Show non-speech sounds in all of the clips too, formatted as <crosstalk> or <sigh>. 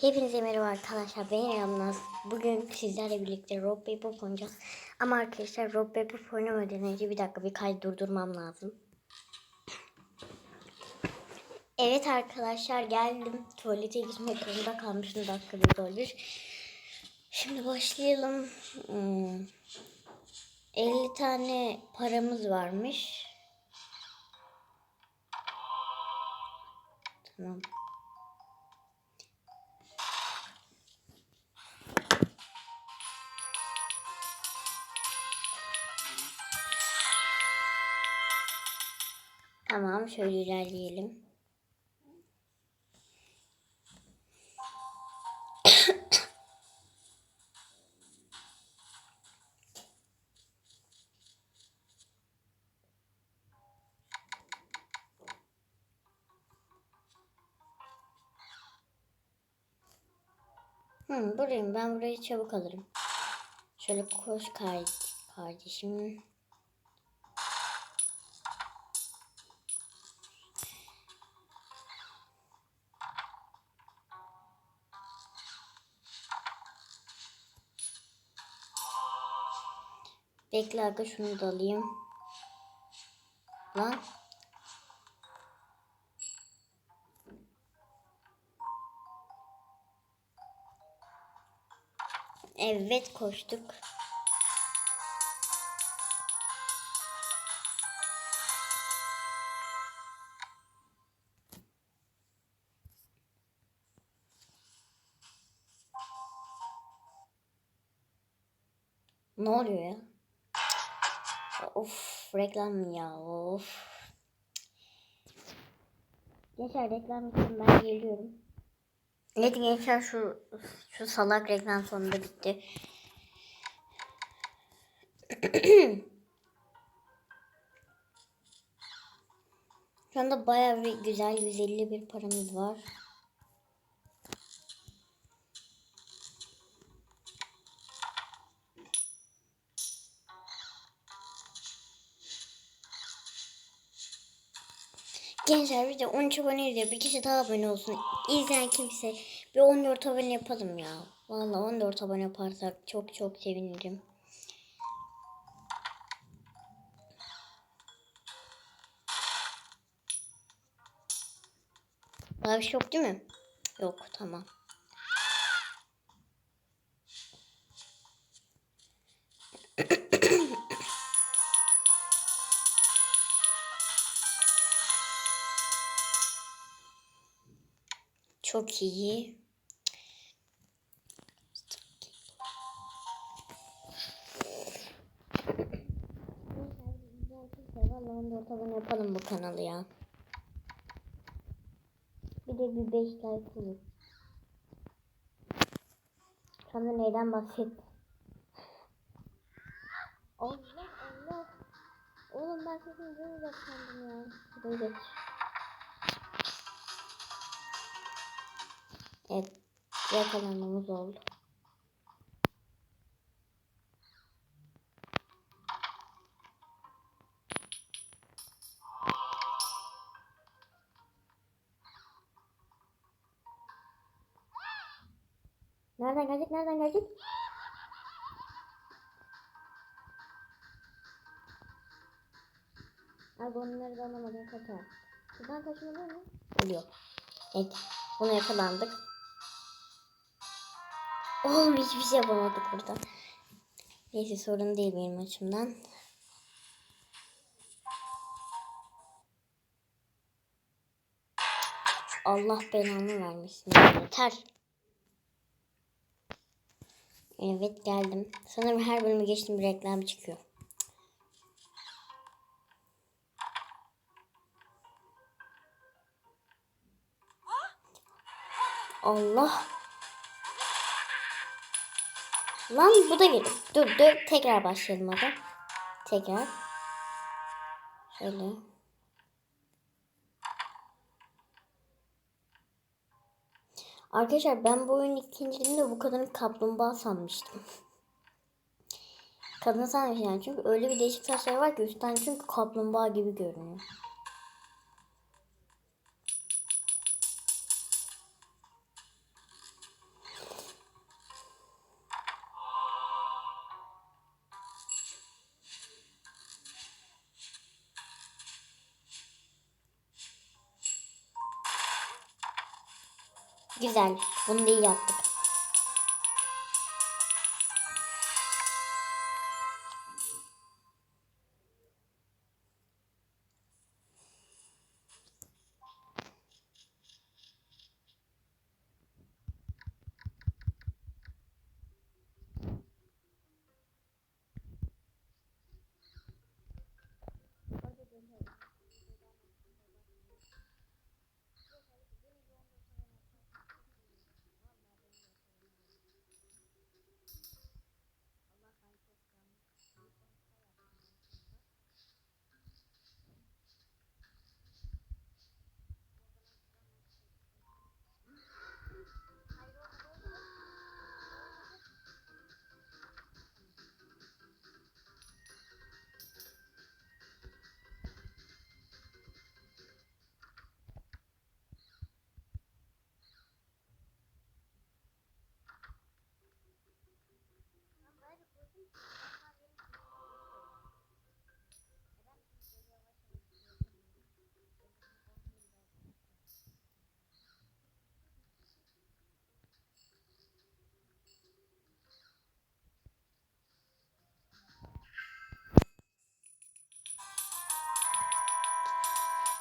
Hepinize merhaba arkadaşlar. Ben Yalnız. Bugün sizlerle birlikte Rob Paper oynayacağız. Ama arkadaşlar Rob Paper oynamadan önce bir dakika bir kaydı durdurmam lazım. Evet arkadaşlar geldim. Tuvalete gitmek zorunda kalmışım dakika bir dolmuş. Şimdi başlayalım. Hmm. 50 tane paramız varmış. Tamam. Tamam şöyle ilerleyelim. Hmm, buradayım. Ben burayı çabuk alırım. Şöyle koş kardeşim. Bekle aga şunu da alayım. Lan. Evet koştuk. Ne oluyor ya? Of reklam ya of. Gençler reklam için ben geliyorum. Evet gençler şu şu salak reklam sonunda bitti. <clears throat> Şu anda bayağı bir güzel 150 bir paramız var. Gençler bir de 13 abone izliyor. Bir kişi daha abone olsun. İzleyen kimse bir 14 abone yapalım ya. Vallahi 14 abone yaparsak çok çok sevinirim. Daha bir şey yok değil mi? Yok tamam. Çok iyi. Da taban yapalım bu kanalı ya. Bir de bir 5 like olur. Sana neyden bahset? Allah Allah. Oğlum ben sesini duyacak sandım ya. Şuraya Evet. Yakalanmamız oldu. Nereden gelecek? Nereden gelecek? Abi onları da alamadım kaçar. Şuradan kaçmalı mı? Oluyor. Evet. Buna yakalandık. Oğlum hiçbir şey yapamadık burada. Neyse sorun değil benim açımdan. Allah belanı vermesin. Yeter. Evet geldim. Sanırım her bölümü geçtim bir reklam çıkıyor. Allah. Lan bu da gelir. Dur dur tekrar başlayalım hadi. Tekrar. Şöyle. Arkadaşlar ben bu oyunun ikinciliğinde bu kadını kaplumbağa sanmıştım. Kadın sanmıştım yani çünkü öyle bir değişik saçları var ki üstten çünkü kaplumbağa gibi görünüyor. Güzel. Bunu da iyi yaptık.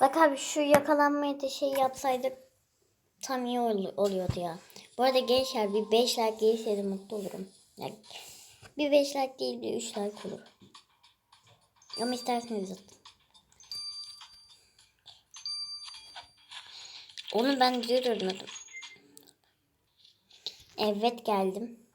Bak abi şu yakalanmayı da şey yapsaydık tam iyi ol- oluyordu ya. Bu arada gençler bir 5 like gelirseydi mutlu olurum. Yani bir 5 like değil bir 3 like olur. Ama isterseniz atın. Onu ben görmedim. Evet geldim.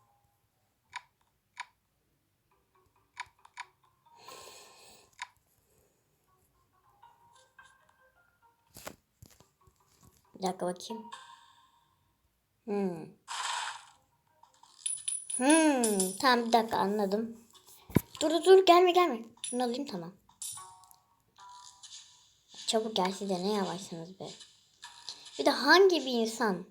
Bir dakika bakayım. Hmm. Hmm. Tamam bir dakika anladım. Dur dur dur gelme gelme. Şunu alayım tamam. Çabuk gel siz de ne yavaşsınız be. Bir de hangi bir insan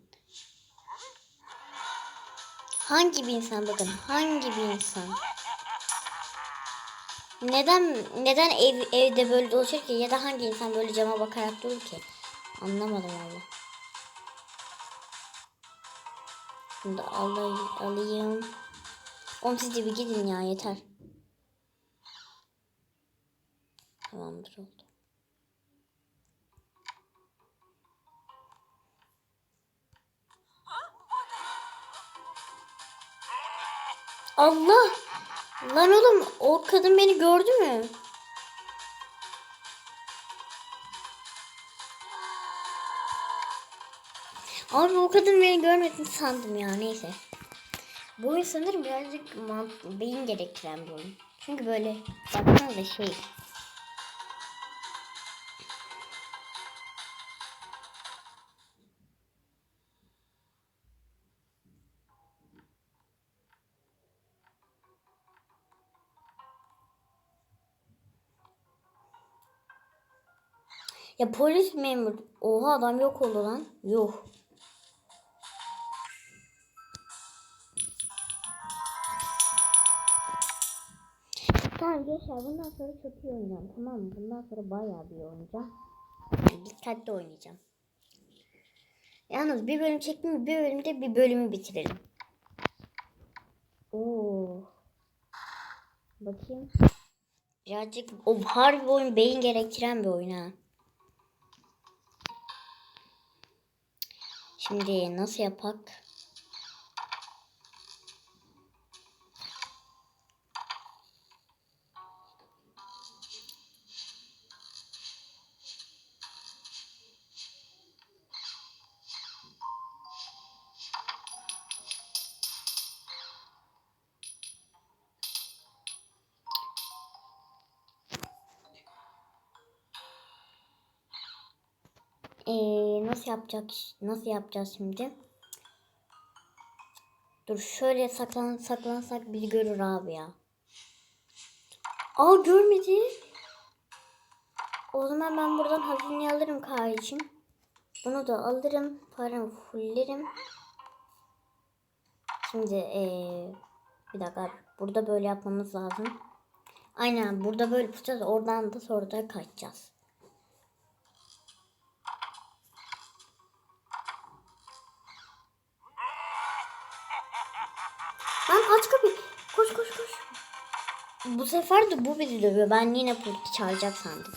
hangi bir insan bakın hangi bir insan neden neden ev, evde böyle dolaşır ki ya da hangi insan böyle cama bakarak durur ki anlamadım valla. Bunu da alayım, alayım. Oğlum siz de bir gidin ya yeter. Tamamdır oldu. Allah! Lan oğlum o kadın beni gördü mü? Abi o kadın beni görmedi sandım ya neyse. Bu oyun sanırım birazcık beyin gerektiren bir oyun. Çünkü böyle baksanıza şey. Ya polis memur. Oha adam yok oldu lan. Yuh. Tamam gençler bundan sonra çok iyi oynayacağım tamam mı? Bundan sonra bayağı bir oynayacağım. Dikkatli oynayacağım. Yalnız bir bölüm çektim bir bölümde bir bölümü bitirelim. Oo. Bakayım. Birazcık o harbi oyun beyin gerektiren bir oyun ha. Şimdi nasıl yapak? Ee, nasıl yapacak? Nasıl yapacağız şimdi? Dur şöyle saklan saklansak bizi görür abi ya. Aa görmedi. O zaman ben buradan hazineye alırım kardeşim. Bunu da alırım. Paramı fullerim. Şimdi ee, bir dakika burada böyle yapmamız lazım. Aynen burada böyle yapacağız. Oradan da sonra da kaçacağız. Aç kapıyı. Koş koş koş. Bu sefer de bu bizi dövüyor. Ben yine polisi çağıracak sandım.